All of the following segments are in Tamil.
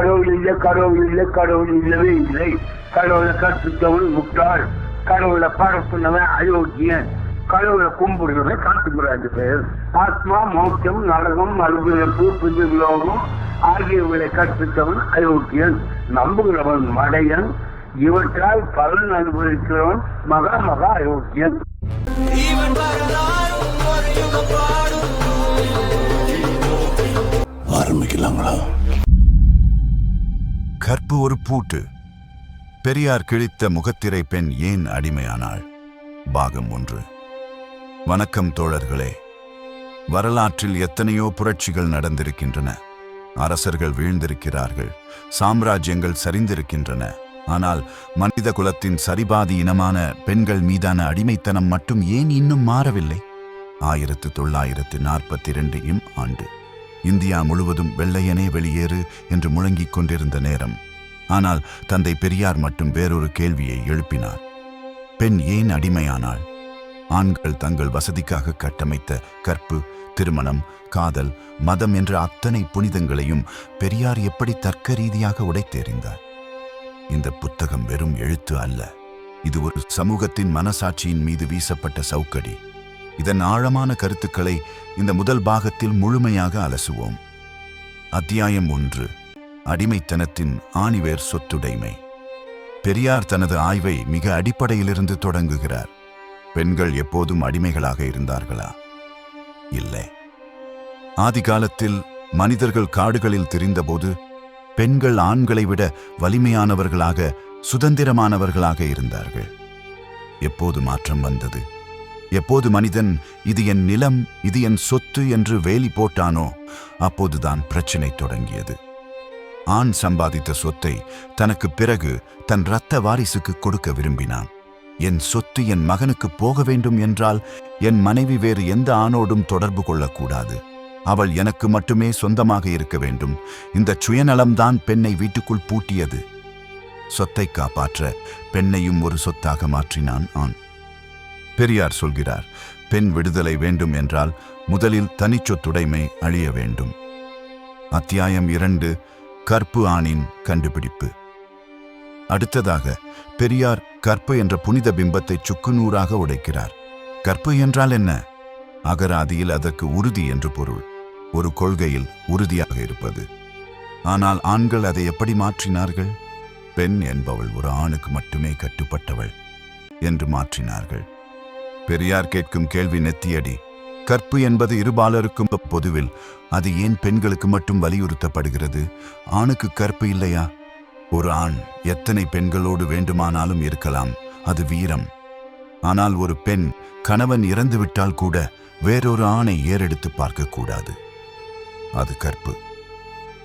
கடவுள் இல்லை கடவுள் இல்லை. கடவுள் இல்லவே இல்லை கடவுளை கற்றுத்தவன் முட்டாள் கடவுளை பரப்புனவன் அயோக்கியன். கடவுளை கும்பிடுறவன் காட்டுகிறான் பெயர். ஆத்மா மோட்சம் நரகம் மறுபிறப்பு பிந்துலோகம் ஆகியவர்களை கற்பித்தவன் அயோக்கியன். நம்புகிறவன் மடையன். இவற்றால் பலன் அனுபவிக்கிறவன் மகா மகா அயோக்கியன். ஆரம்பிக்கலாங்களா? கற்பு ஒரு பூட்டு. பெரியார் கிழித்த முகத்திரை பெண் ஏன் அடிமையானாள்? பாகம் ஒன்று. வணக்கம் தோழர்களே. வரலாற்றில் எத்தனையோ புரட்சிகள் நடந்திருக்கின்றன. அரசர்கள் வீழ்ந்திருக்கிறார்கள். சாம்ராஜ்யங்கள் சரிந்திருக்கின்றன. ஆனால் மனித குலத்தின் சரிபாதி இனமான பெண்கள் மீதான அடிமைத்தனம் மட்டும் ஏன் இன்னும் மாறவில்லை? ஆயிரத்து தொள்ளாயிரத்து நாற்பத்தி இரண்டு ஆண்டு. இந்தியா முழுவதும் வெள்ளையனே வெளியேறு என்று முழங்கிக் கொண்டிருந்த நேரம். ஆனால் தந்தை பெரியார் மட்டும் வேறொரு கேள்வியை எழுப்பினார். பெண் ஏன் அடிமையானாள்? ஆண்கள் தங்கள் வசதிக்காக கட்டமைத்த கற்பு திருமணம் காதல் மதம் என்ற அத்தனை புனிதங்களையும் பெரியார் எப்படி தர்க்க ரீதியாக உடைத்தெறிந்தார்? இந்த புத்தகம் வெறும் எழுத்து அல்ல. இது ஒரு சமூகத்தின் மனசாட்சியின் மீது வீசப்பட்ட சவுக்கடி. இதன் ஆழமான கருத்துக்களை இந்த முதல் பாகத்தில் முழுமையாக அலசுவோம். அத்தியாயம் ஒன்று. அடிமைத்தனத்தின் ஆணிவேர் சொத்துடைமை. பெரியார் தனது ஆய்வை மிக அடிப்படையிலிருந்து தொடங்குகிறார். பெண்கள் எப்போதும் அடிமைகளாக இருந்தார்களா? இல்லை. ஆதிகாலத்தில் மனிதர்கள் காடுகளில் திரிந்தபோது பெண்கள் ஆண்களை விட வலிமையானவர்களாக சுதந்திரமானவர்களாக இருந்தார்கள். எப்போது மாற்றம் வந்தது? எப்போது மனிதன் இது என் நிலம் இது என் சொத்து என்று வேலி போட்டானோ அப்போதுதான் பிரச்சனை தொடங்கியது. ஆண் சம்பாதித்த சொத்தை தனக்கு பிறகு தன் இரத்த வாரிசுக்கு கொடுக்க விரும்பினான். என் சொத்து என் மகனுக்கு போக வேண்டும் என்றால் என் மனைவி வேறு எந்த ஆணோடும் தொடர்பு கொள்ளக்கூடாது. அவள் எனக்கு மட்டுமே சொந்தமாக இருக்க வேண்டும். இந்த சுயநலம்தான் பெண்ணை வீட்டுக்குள் பூட்டியது. சொத்தை காப்பாற்ற பெண்ணையும் ஒரு சொத்தாக மாற்றினான் ஆண். பெரியார் சொல்கிறார் பெண் விடுதலை வேண்டும் என்றால் முதலில் தனிச்சொத்துடைமை அழிய வேண்டும். அத்தியாயம் இரண்டு கற்பு ஆணின் கண்டுபிடிப்பு. அடுத்ததாக பெரியார் கற்பு என்ற புனித பிம்பத்தை சுக்குநூறாக உடைக்கிறார். கற்பு என்றால் என்ன? அகராதியில் அதற்கு உறுதி என்று பொருள். ஒரு கொள்கையில் உறுதியாக இருப்பது. ஆனால் ஆண்கள் அதை எப்படி மாற்றினார்கள்? பெண் என்பவள் ஒரு ஆணுக்கு மட்டுமே கட்டுப்பட்டவள் என்று மாற்றினார்கள். பெரியார் கேட்கும் கேள்வி நெத்தியடி. கற்பு என்பது இருபாலருக்கும் பொதுவில் அது ஏன் பெண்களுக்கு மட்டும் வலியுறுத்தப்படுகிறது? ஆணுக்கு கற்பு இல்லையா? ஒரு ஆண் எத்தனை பெண்களோடு வேண்டுமானாலும் இருக்கலாம் அது வீரம். ஆனால் ஒரு பெண் கணவன் இறந்துவிட்டால் கூட வேறொரு ஆணை ஏறெடுத்து பார்க்கக்கூடாது. அது கற்பு.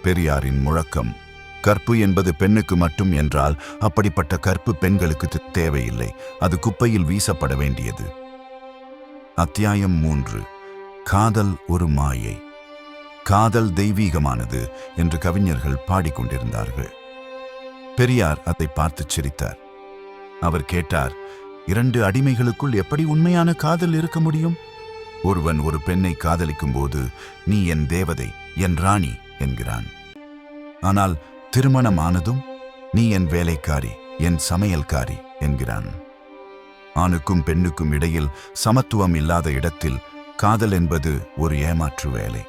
பெரியாரின் முழக்கம் கற்பு என்பது பெண்ணுக்கு மட்டும் என்றால் அப்படிப்பட்ட கற்பு பெண்களுக்கு தேவையில்லை. அது குப்பையில் வீசப்பட வேண்டியது. அத்தியாயம் மூன்று. காதல் ஒரு மாயை. காதல் தெய்வீகமானது என்று கவிஞர்கள் பாடிக்கொண்டிருந்தார்கள். பெரியார் அதை பார்த்துச் சிரித்தார். அவர் கேட்டார் இரண்டு அடிமைகளுக்குள் எப்படி உண்மையான காதல் இருக்க முடியும்? ஒருவன் ஒரு பெண்ணை காதலிக்கும் போது நீ என் தேவதை என் ராணி என்கிறான். ஆனால் திருமணமானதும் நீ என் வேலைக்காரி என் சமையல்காரி என்கிறான். ஆணுக்கும் பெண்ணுக்கும் இடையில் சமத்துவம் இல்லாத இடத்தில் காதல் என்பது ஒரு ஏமாற்று வேலை.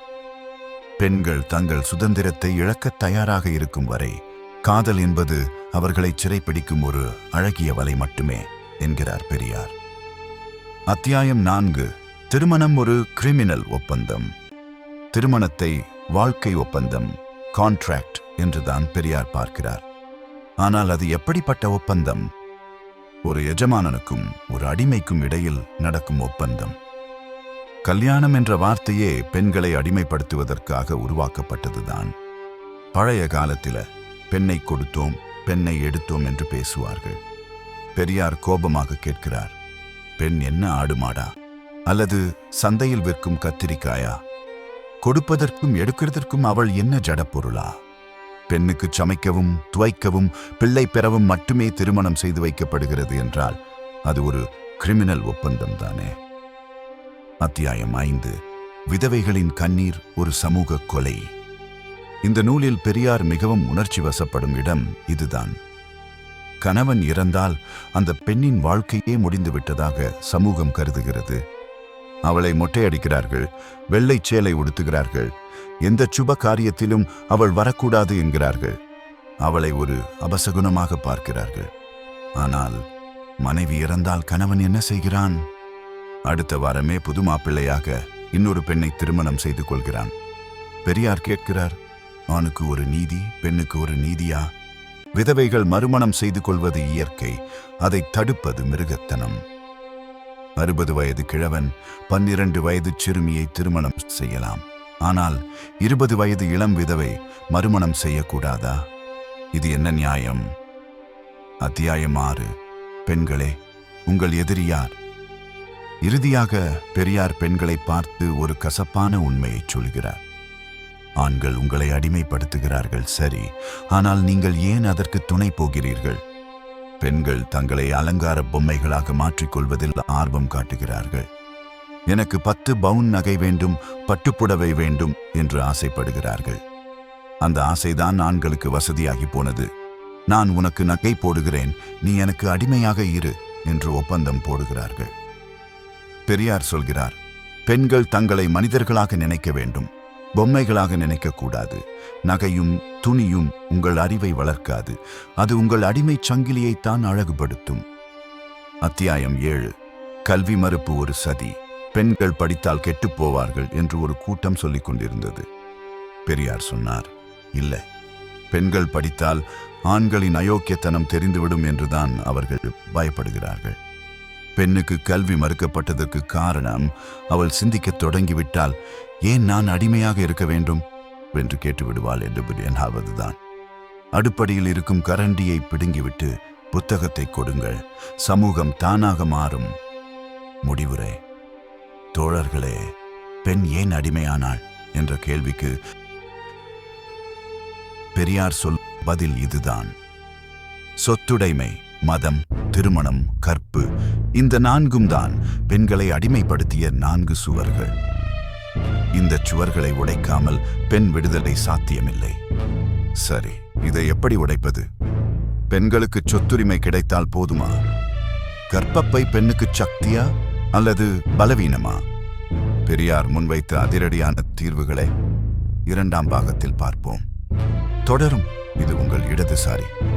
பெண்கள் தங்கள் சுதந்திரத்தை இழக்க தயாராக இருக்கும் வரை காதல் என்பது அவர்களை சிறைப்பிடிக்கும் ஒரு அழகிய வலை மட்டுமே என்கிறார் பெரியார். அத்தியாயம் நான்கு திருமணம் ஒரு கிரிமினல் ஒப்பந்தம். திருமணத்தை வாழ்க்கை ஒப்பந்தம் கான்ட்ராக்ட் என்றுதான் பெரியார் பார்க்கிறார். ஆனால் அது எப்படிப்பட்ட ஒப்பந்தம்? ஒரு எஜமானனுக்கும் ஒரு அடிமைக்கும் இடையில் நடக்கும் ஒப்பந்தம். கல்யாணம் என்ற வார்த்தையே பெண்களை அடிமைப்படுத்துவதற்காக உருவாக்கப்பட்டதுதான். பழைய காலத்தில பெண்ணை கொடுத்தோம் பெண்ணை எடுத்தோம் என்று பேசுவார்கள். பெரியார் கோபமாக கேட்கிறார் பெண் என்ன ஆடுமாடா? அல்லது சந்தையில் விற்கும் கத்திரிக்காயா? கொடுப்பதற்கும் எடுக்கிறதற்கும் அவள் என்ன ஜடப்பொருளா பெண்ணுக்கு சமைக்கவும் துவைக்கவும் பிள்ளை பெறவும் மட்டுமே திருமணம் செய்து வைக்கப்படுகிறது என்றால் அது ஒரு கிரிமினல் ஒப்பந்தம் தானே அத்தியாயம் ஐந்து. விதவைகளின் கண்ணீர் ஒரு சமூக கொலை. இந்த நூலில் பெரியார் மிகவும் உணர்ச்சி வசப்படும் இடம் இதுதான். கணவன் இறந்தால் அந்த பெண்ணின் வாழ்க்கையே முடிந்து விட்டதாக சமூகம் கருதுகிறது. அவளை மொட்டையடிக்கிறார்கள் வெள்ளைச் சேலை உடுத்துகிறார்கள் எந்த சுப காரியத்திலும் அவள் வரக்கூடாது என்கிறார்கள். அவளை ஒரு அபசகுணமாக பார்க்கிறார்கள். ஆனால் மனைவி இறந்தால் கணவன் என்ன செய்கிறான்? அடுத்த வாரமே புது மாப்பிள்ளையாக இன்னொரு பெண்ணை திருமணம் செய்து கொள்கிறான். பெரியார் கேட்கிறார் ஆணுக்கு ஒரு நீதி பெண்ணுக்கு ஒரு நீதியா? விதவைகள் மறுமணம் செய்து கொள்வது இயற்கை அதை தடுப்பது மிருகத்தனம். அறுபது வயது கிழவன் பன்னிரண்டு வயது சிறுமியை திருமணம் செய்யலாம். ஆனால் இருபது வயது இளம் விதவை மறுமணம் செய்யக்கூடாதா? இது என்ன நியாயம்? அத்தியாயம் ஆறு. பெண்களே உங்கள் எதிரியார் இறுதியாக பெரியார் பெண்களை பார்த்து ஒரு கசப்பான உண்மையைச் சொல்கிறார். ஆண்கள் உங்களை அடிமைப்படுத்துகிறார்கள் சரி. ஆனால் நீங்கள் ஏன் அதற்கு துணை போகிறீர்கள்? பெண்கள் தங்களை அலங்கார பொம்மைகளாக மாற்றிக்கொள்வதில் ஆர்வம் காட்டுகிறார்கள். எனக்கு பத்து பவுன் நகை வேண்டும் பட்டுப்புடவை வேண்டும் என்று ஆசைப்படுகிறார்கள். அந்த ஆசைதான் ஆண்களுக்கு வசதியாகி போனது. நான் உனக்கு நகை போடுகிறேன் நீ எனக்கு அடிமையாக இரு என்று ஒப்பந்தம் போடுகிறார்கள். பெரியார் சொல்கிறார் பெண்கள் தங்களை மனிதர்களாக நினைக்க வேண்டும் பொம்மைகளாக நினைக்கக்கூடாது நகையும் துணியும் உங்கள் அறிவை வளர்க்காது. அது உங்கள் அடிமை சங்கிலியைத்தான் அழகுபடுத்தும். அத்தியாயம் ஏழு. கல்வி மறுப்பு ஒரு சதி. பெண்கள் படித்தால் கெட்டுப் போவார்கள் என்று ஒரு கூட்டம் சொல்லிக் கொண்டிருந்தது. பெரியார் சொன்னார் இல்லை பெண்கள் படித்தால் ஆண்களின் அயோக்கியத்தனம் தெரிந்துவிடும் என்றுதான் அவர்கள் பயப்படுகிறார்கள். பெண்ணுக்கு கல்வி மறுக்கப்பட்டதற்கு காரணம் அவள் சிந்திக்கத் தொடங்கிவிட்டால் ஏன் நான் அடிமையாக இருக்க வேண்டும்? என்று கேட்டுவிடுவாள் என்று என்னாவதுதான். அடுப்படியில் இருக்கும் கரண்டியை பிடுங்கிவிட்டு புத்தகத்தை கொடுங்கள். சமூகம் தானாக மாறும். முடிவுரை. தோழர்களே பெண் ஏன் அடிமையானாள்? என்ற கேள்விக்கு பெரியார் சொல் பதில் இதுதான். சொத்துடைமை மதம் திருமணம் கற்பு இந்த நான்கும் தான் பெண்களை அடிமைப்படுத்திய நான்கு சுவர்கள். இந்த சுவர்களை உடைக்காமல் பெண் விடுதலை சாத்தியமில்லை. சரி இதை எப்படி உடைப்பது? பெண்களுக்கு சொத்துரிமை கிடைத்தால் போதுமா? கற்பப்பை பெண்ணுக்கு சக்தியா? அல்லது பலவீனமா? பெரியார் முன்வைத்த அதிரடியான தீர்வுகளை இரண்டாம் பாகத்தில் பார்ப்போம். தொடரும் இது உங்கள் இடதுசாரி.